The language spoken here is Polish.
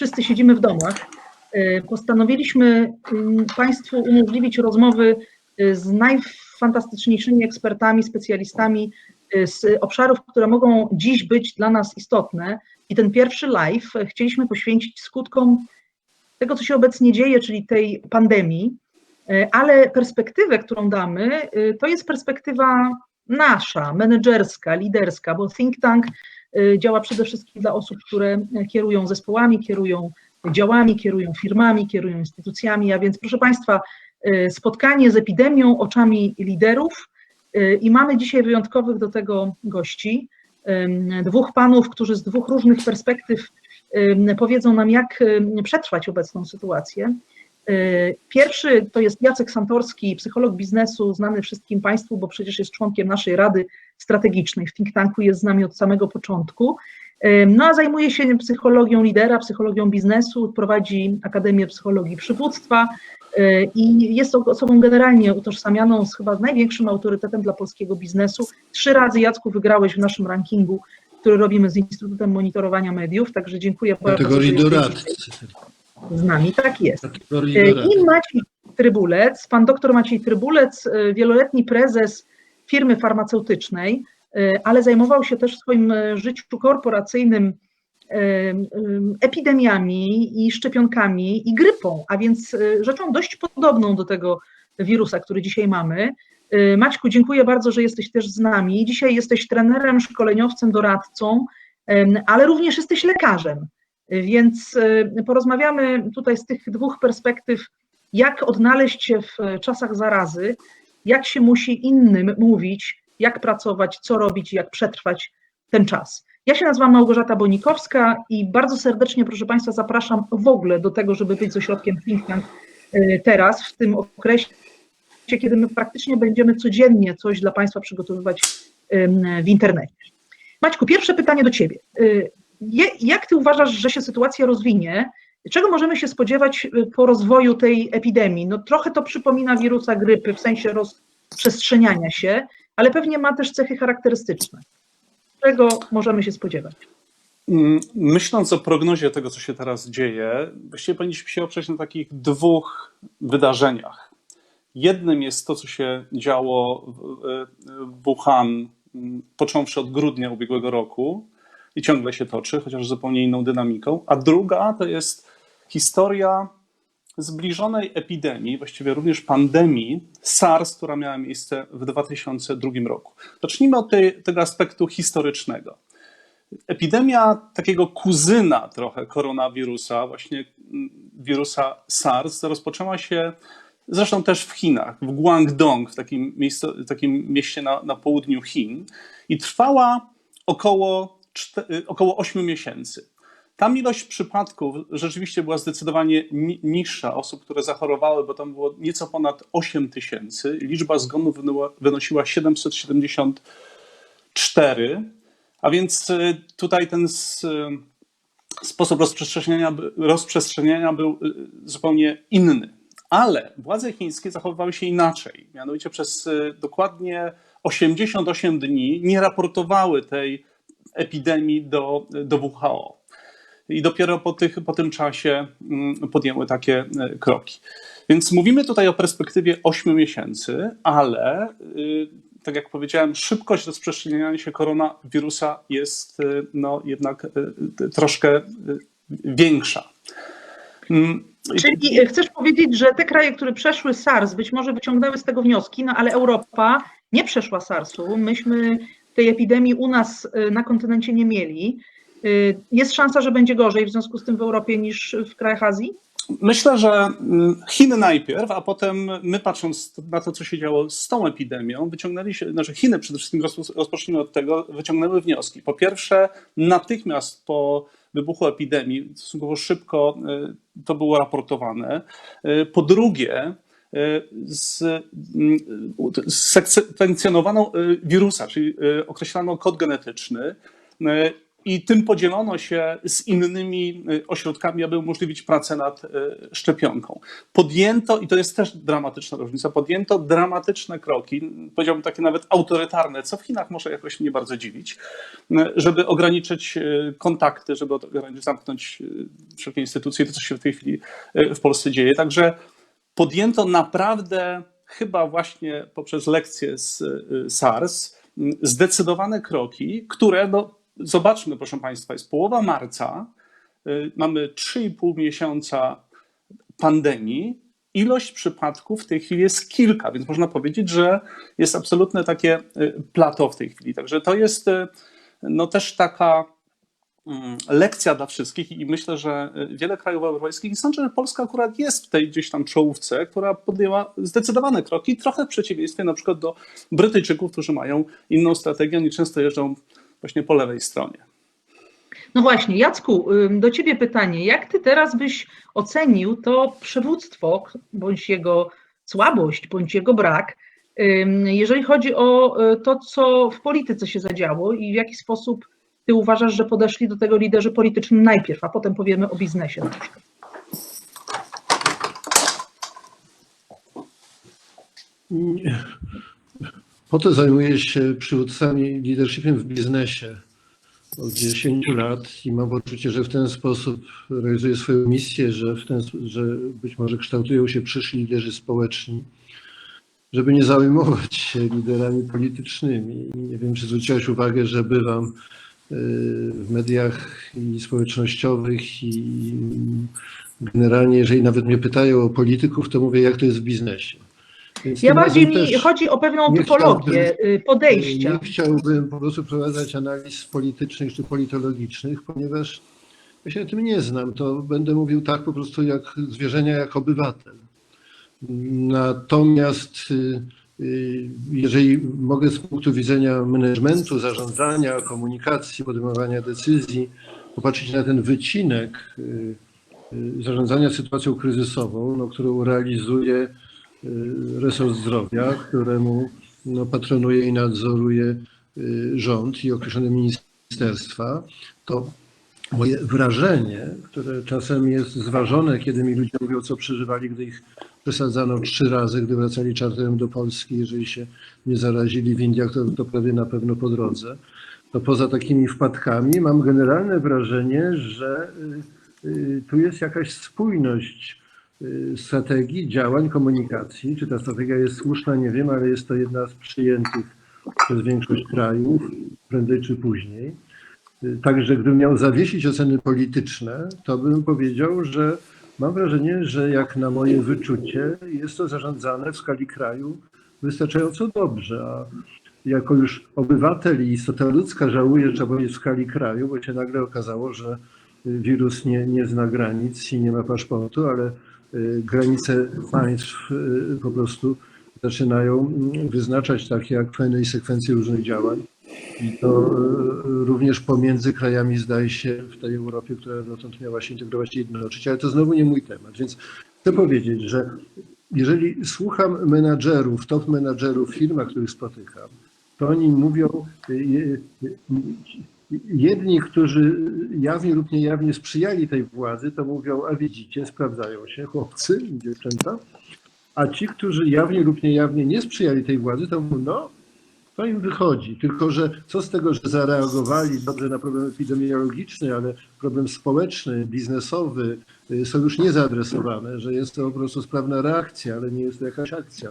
wszyscy siedzimy w domach, y, postanowiliśmy ym, Państwu umożliwić rozmowy y, z najfantastyczniejszymi ekspertami, specjalistami y, z obszarów, które mogą dziś być dla nas istotne. I ten pierwszy live y, chcieliśmy poświęcić skutkom tego, co się obecnie dzieje, czyli tej pandemii, y, ale perspektywę, którą damy, y, to jest perspektywa nasza, menedżerska, liderska, bo think tank y, działa przede wszystkim dla osób, które kierują zespołami, kierują działami, kierują firmami, kierują instytucjami, a więc proszę Państwa, y, spotkanie z epidemią oczami liderów y, i mamy dzisiaj wyjątkowych do tego gości, dwóch panów, którzy z dwóch różnych perspektyw powiedzą nam, jak przetrwać obecną sytuację. Y, Pierwszy to jest Jacek Santorski, psycholog biznesu, znany wszystkim Państwu, bo przecież jest członkiem naszej Rady Strategicznej. W think tanku jest z nami od samego początku. Y, No a zajmuje się psychologią lidera, psychologią biznesu, prowadzi Akademię Psychologii Przywództwa y, i jest osobą generalnie utożsamianą z chyba największym autorytetem dla polskiego biznesu. Trzy razy, Jacku, wygrałeś w naszym rankingu, który robimy z Instytutem Monitorowania Mediów, także dziękuję bardzo. Kategorii jesteś doradcy. Z nami, tak jest. Kategorii doradcy. I Maciej Trybulec, pan doktor Maciej Trybulec, e, wieloletni prezes firmy farmaceutycznej, e, ale zajmował się też w swoim e, życiu korporacyjnym em, epidemiami i szczepionkami i grypą, a więc rzeczą dość podobną do tego wirusa, który dzisiaj mamy. Maćku, dziękuję bardzo, że jesteś też z nami. Dzisiaj jesteś trenerem, szkoleniowcem, doradcą, ale również jesteś lekarzem. Więc y, porozmawiamy tutaj z tych dwóch perspektyw, jak odnaleźć się w czasach zarazy, jak się musi innym mówić, jak pracować, co robić, jak przetrwać ten czas. Ja się nazywam Małgorzata Bonikowska i bardzo serdecznie, proszę Państwa, zapraszam w ogóle do tego, żeby być z ośrodkiem Think Tank y, teraz, w tym okresie, kiedy my praktycznie będziemy codziennie coś dla Państwa przygotowywać w internecie. Maćku, pierwsze pytanie do Ciebie. Y, Jak Ty uważasz, że się sytuacja rozwinie? Czego możemy się spodziewać y, po rozwoju tej epidemii? No trochę to przypomina wirusa grypy w sensie rozprzestrzeniania się, ale pewnie ma też cechy charakterystyczne. Czego możemy się spodziewać? Mm, Myśląc o prognozie tego, co się teraz dzieje, właściwie powinniśmy się oprzeć na takich dwóch wydarzeniach. Jednym jest to, co się działo w Wuhan, mm, począwszy od grudnia ubiegłego roku i ciągle się toczy, chociaż zupełnie inną dynamiką. A druga to jest historia zbliżonej epidemii, właściwie również pandemii SARS, która miała miejsce w 2002 roku. Zacznijmy od tej, tego aspektu historycznego. Epidemia takiego kuzyna trochę koronawirusa, właśnie mm, wirusa SARS, rozpoczęła się zresztą też w Chinach, w Guangdong, w takim, miejscu, w takim mieście na, na południu Chin i trwała około, czte- około 8 miesięcy. Tam ilość przypadków rzeczywiście była zdecydowanie ni- niższa osób, które zachorowały, bo tam było nieco ponad 8 tysięcy. Liczba zgonów wynosiła 774. A więc y, tutaj ten y, sposób rozprzestrzeniania, rozprzestrzeniania był y, zupełnie inny. Ale władze chińskie zachowywały się inaczej. Mianowicie przez dokładnie 88 dni nie raportowały tej epidemii do, do WHO. I dopiero po, tych, po tym czasie mm, podjęły takie y, kroki. Więc mówimy tutaj o perspektywie 8 miesięcy, ale y, tak jak powiedziałem, szybkość rozprzestrzeniania się koronawirusa jest y, no, jednak y, troszkę większa. Mm, Czyli chcesz powiedzieć, że te kraje, które przeszły SARS, być może wyciągnęły z tego wnioski, no ale Europa nie przeszła SARS-u. Myśmy tej epidemii u nas na kontynencie nie mieli. Y, Jest szansa, że będzie gorzej w związku z tym w Europie niż w krajach Azji? Myślę, że mm, Chiny najpierw, a potem my patrząc na to, co się działo z tą epidemią, wyciągnęliśmy, znaczy Chiny przede wszystkim, roz- rozpocznijmy od tego, wyciągnęły wnioski. Po pierwsze, natychmiast po wybuchu epidemii, stosunkowo szybko y, to było raportowane. Y, Po drugie, y, wirusa, czyli określano kod genetyczny. I tym podzielono się z innymi y, ośrodkami, aby umożliwić pracę nad y, szczepionką. Podjęto, i to jest też dramatyczna różnica, podjęto dramatyczne kroki, powiedziałbym takie nawet autorytarne, co w Chinach może jakoś mnie bardzo dziwić, y, żeby ograniczyć kontakty, żeby zamknąć wszelkie instytucje, to co się w tej chwili w Polsce dzieje. Także podjęto naprawdę, chyba właśnie poprzez lekcje z SARS, zdecydowane kroki, które, no, zobaczmy, proszę Państwa, jest połowa marca, y, mamy 3,5 miesiąca pandemii. Ilość przypadków w tej chwili jest kilka, więc można powiedzieć, że jest absolutne takie y, plateau w tej chwili. Także to jest y, no, też taka mm, lekcja dla wszystkich i myślę, że wiele krajów europejskich i sądzę, że Polska akurat jest w tej gdzieś tam czołówce, która podjęła zdecydowane kroki, trochę w przeciwieństwie na przykład do Brytyjczyków, którzy mają inną strategię, oni często jeżdżą właśnie po lewej stronie. No właśnie, Jacku, do Ciebie pytanie. Jak Ty teraz byś ocenił to przywództwo, bądź jego słabość, bądź jego brak, jeżeli chodzi o y, to, co w polityce się zadziało i w jaki sposób Ty uważasz, że podeszli do tego liderzy polityczni najpierw, a potem powiemy o biznesie na przykład. Nie. Po to zajmuję się przywódcami leadershipem w biznesie od 10 lat i mam poczucie, że w ten sposób realizuję swoją misję, że, w ten, że być może kształtują się przyszli liderzy społeczni, żeby nie zajmować się liderami politycznymi. Nie wiem, czy zwróciłaś uwagę, że bywam y, w mediach i społecznościowych i generalnie, jeżeli nawet mnie pytają o polityków, to mówię, jak to jest w biznesie. Więc Ja bardziej mi chodzi o pewną typologię y, podejścia. nie chciałbym po prostu prowadzać analiz politycznych czy politologicznych, ponieważ ja się na tym nie znam. To będę mówił tak po prostu jak zwierzenia, jak obywatel. Natomiast y, y, jeżeli mogę z punktu widzenia managementu, zarządzania, komunikacji, podejmowania decyzji, popatrzeć na ten wycinek zarządzania sytuacją kryzysową, no, którą realizuje resort zdrowia, któremu no, patronuje i nadzoruje y, rząd i określone ministerstwa, to moje wrażenie, które czasem jest zważone, kiedy mi ludzie mówią, co przeżywali, gdy ich przesadzano trzy razy, gdy wracali czarterem do Polski, jeżeli się nie zarazili w Indiach, to, to prawie na pewno po drodze. To poza takimi wpadkami mam generalne wrażenie, że y, y, tu jest jakaś spójność y, strategii, działań, komunikacji. Czy ta strategia jest słuszna, nie wiem, ale jest to jedna z przyjętych przez większość krajów, prędzej czy później. Y, Także gdybym miał zawiesić oceny polityczne, to bym powiedział, że mam wrażenie, że jak na moje wyczucie jest to zarządzane w skali kraju wystarczająco dobrze, a jako już obywatel i istota ludzka żałuję, że trzeba powiedzieć w skali kraju, bo się nagle okazało, że y, wirus nie, nie zna granic i nie ma paszportu, ale y, granice państw y, po prostu zaczynają mm, wyznaczać takie akweny i sekwencje różnych działań. I to y, również pomiędzy krajami zdaje się w tej Europie, która dotąd miała się integrować i jednoczyć, ale to znowu nie mój temat. Więc chcę powiedzieć, że jeżeli słucham menadżerów, top menadżerów w firmach, których spotykam, to oni mówią, y, y, y, jedni, którzy jawnie lub niejawnie sprzyjali tej władzy, to mówią, a widzicie, sprawdzają się chłopcy i dziewczęta, a ci, którzy jawnie lub niejawnie nie sprzyjali tej władzy, to mówią, no, to im wychodzi. Tylko, że co z tego, że zareagowali dobrze na problem epidemiologiczny, ale problem społeczny, biznesowy y, są już niezaadresowane, że jest to po prostu sprawna reakcja, ale nie jest to jakaś akcja.